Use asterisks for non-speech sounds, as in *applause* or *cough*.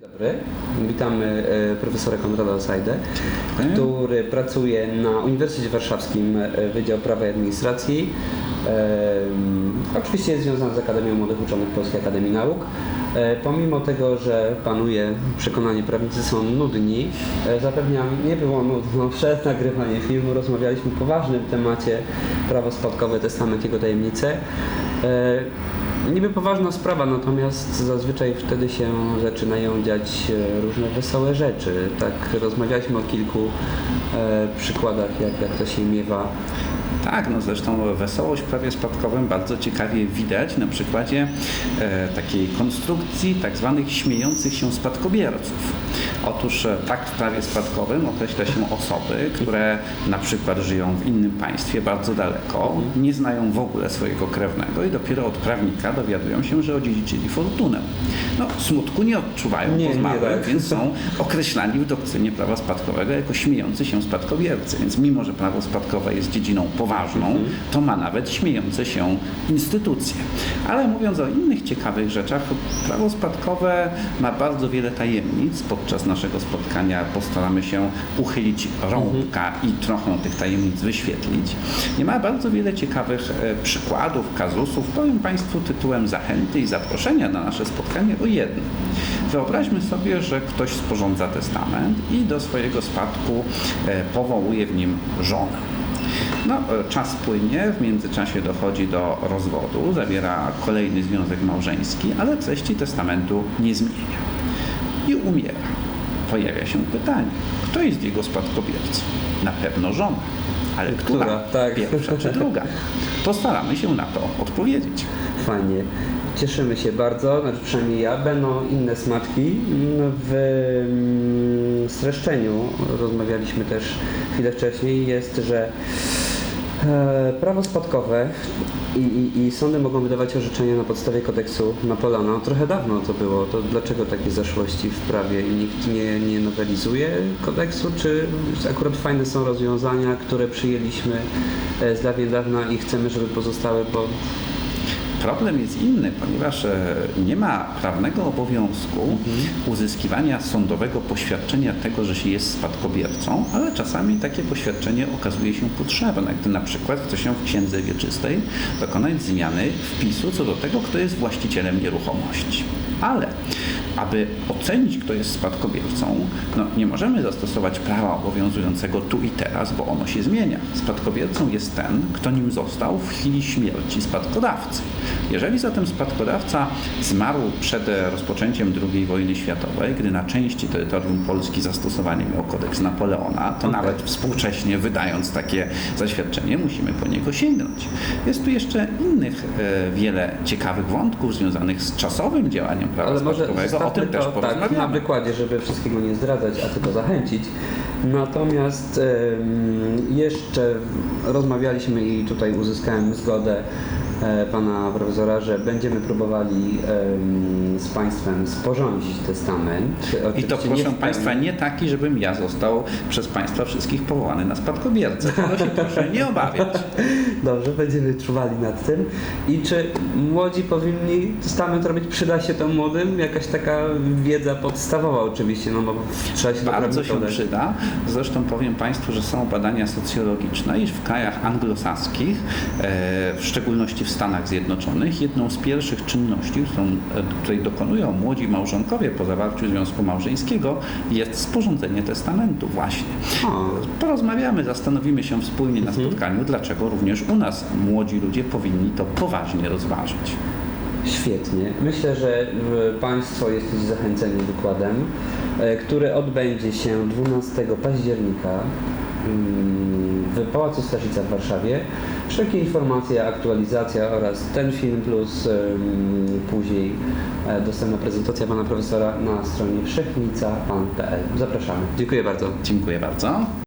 dobry. Witamy e, profesora Konrada Osajdę, który pracuje na Uniwersytecie Warszawskim e, Wydział Prawa i Administracji. E, Oczywiście jest związany z Akademią Młodych Uczonych Polskiej Akademii Nauk. Pomimo tego, że panuje przekonanie prawnicy są nudni, zapewniam, nie było nudno *laughs* przed nagrywaniem filmu. Rozmawialiśmy o poważnym temacie prawo spadkowe, testament jego tajemnice. Niby poważna sprawa, natomiast zazwyczaj wtedy się zaczynają dziać e, różne wesołe rzeczy. Tak rozmawialiśmy o kilku e, przykładach, jak, jak to się miewa. Tak, no zresztą wesołość w prawie spadkowym bardzo ciekawie widać na przykładzie e, takiej konstrukcji tak zwanych śmiejących się spadkobierców. Otóż e, tak w prawie spadkowym określa się osoby, które na przykład żyją w innym państwie bardzo daleko, nie znają w ogóle swojego krewnego i dopiero od prawnika dowiadują się, że odziedziczyli fortunę. No, smutku nie odczuwają Nie, po zmarłym, tak. więc są określani w doktrynie prawa spadkowego jako śmiejący się spadkobiercy. Więc mimo, że prawo spadkowe jest dziedziną poważną, to ma nawet śmiejące się instytucje. Ale mówiąc o innych ciekawych rzeczach, prawo spadkowe ma bardzo wiele tajemnic. Podczas naszego spotkania postaramy się uchylić rąbka i trochę tych tajemnic wyświetlić. Nie ma bardzo wiele ciekawych e, przykładów, kazusów. Powiem Państwu tytułem zachęty i zaproszenia na nasze spotkanie o jednym. Wyobraźmy sobie, że ktoś sporządza testament i do swojego spadku e, powołuje w nim żonę. No, e, czas płynie, w międzyczasie dochodzi do rozwodu, zawiera kolejny związek małżeński, ale treści testamentu nie zmienia. I umiera. Pojawia się pytanie, kto jest jego spadkobiercą? Na pewno żona. Ale która? Która? Tak. Pierwsza czy druga? Postaramy się na to odpowiedzieć. Fajnie. Cieszymy się bardzo, znaczy przynajmniej ja. Będą inne smaczki. W mm, streszczeniu rozmawialiśmy też chwilę wcześniej. Jest, że prawo spadkowe i, i, i sądy mogą wydawać orzeczenia na podstawie kodeksu Napoleona. Trochę dawno to było. To dlaczego takie zaszłości w prawie nikt nie, nie nowelizuje kodeksu? Czy akurat fajne są rozwiązania, które przyjęliśmy e, z dawien dawna i chcemy, żeby pozostały, bo Problem jest inny, ponieważ e, nie ma prawnego obowiązku uzyskiwania sądowego poświadczenia tego, że się jest spadkobiercą, ale czasami takie poświadczenie okazuje się potrzebne, gdy na przykład chce się w księdze wieczystej dokonać zmiany wpisu co do tego, kto jest właścicielem nieruchomości. Ale aby ocenić, kto jest spadkobiercą, no, nie możemy zastosować prawa obowiązującego tu i teraz, bo ono się zmienia. Spadkobiercą jest ten, kto nim został w chwili śmierci spadkodawcy. Jeżeli zatem spadkodawca zmarł przed rozpoczęciem II wojny światowej, gdy na części terytorium Polski zastosowanie miał kodeks Napoleona, to nawet współcześnie wydając takie zaświadczenie musimy po niego sięgnąć. Jest tu jeszcze innych e, wiele ciekawych wątków związanych z czasowym działaniem prawa Ale spadkowego. O tym też to tak, na wykładzie, żeby wszystkiego nie zdradzać, a tylko zachęcić. Natomiast jeszcze rozmawialiśmy i tutaj uzyskałem zgodę pana profesora, że będziemy próbowali z państwem sporządzić testament. I to nie proszę w Państwa nie taki, żebym ja został przez Państwa wszystkich powołany na spadkobiercę. Tego się proszę nie obawiać. *laughs* Dobrze, będziemy czuwali nad tym. I czy młodzi powinni testament robić? Przyda się to młodym? Jakaś taka wiedza podstawowa oczywiście, no bo trzeba się Bardzo się podać. przyda. Zresztą powiem Państwu, że są badania socjologiczne, iż w krajach anglosaskich, e, w szczególności w Stanach Zjednoczonych, jedną z pierwszych czynności, którą, e, której dokonują młodzi małżonkowie po zawarciu związku małżeńskiego, jest sporządzenie testamentu właśnie. Porozmawiamy, zastanowimy się wspólnie na spotkaniu, dlaczego również u nas młodzi ludzie powinni to poważnie rozważyć. Świetnie. Myślę, że e, Państwo jesteście zachęceni wykładem, e, który odbędzie się 12 października mm, w Pałacu Staszica w Warszawie. Wszelkie informacje, aktualizacja oraz ten film plus później e, dostępna prezentacja Pana Profesora na stronie wszechnica.pan.pl. Zapraszamy. Dziękuję bardzo. Dziękuję bardzo.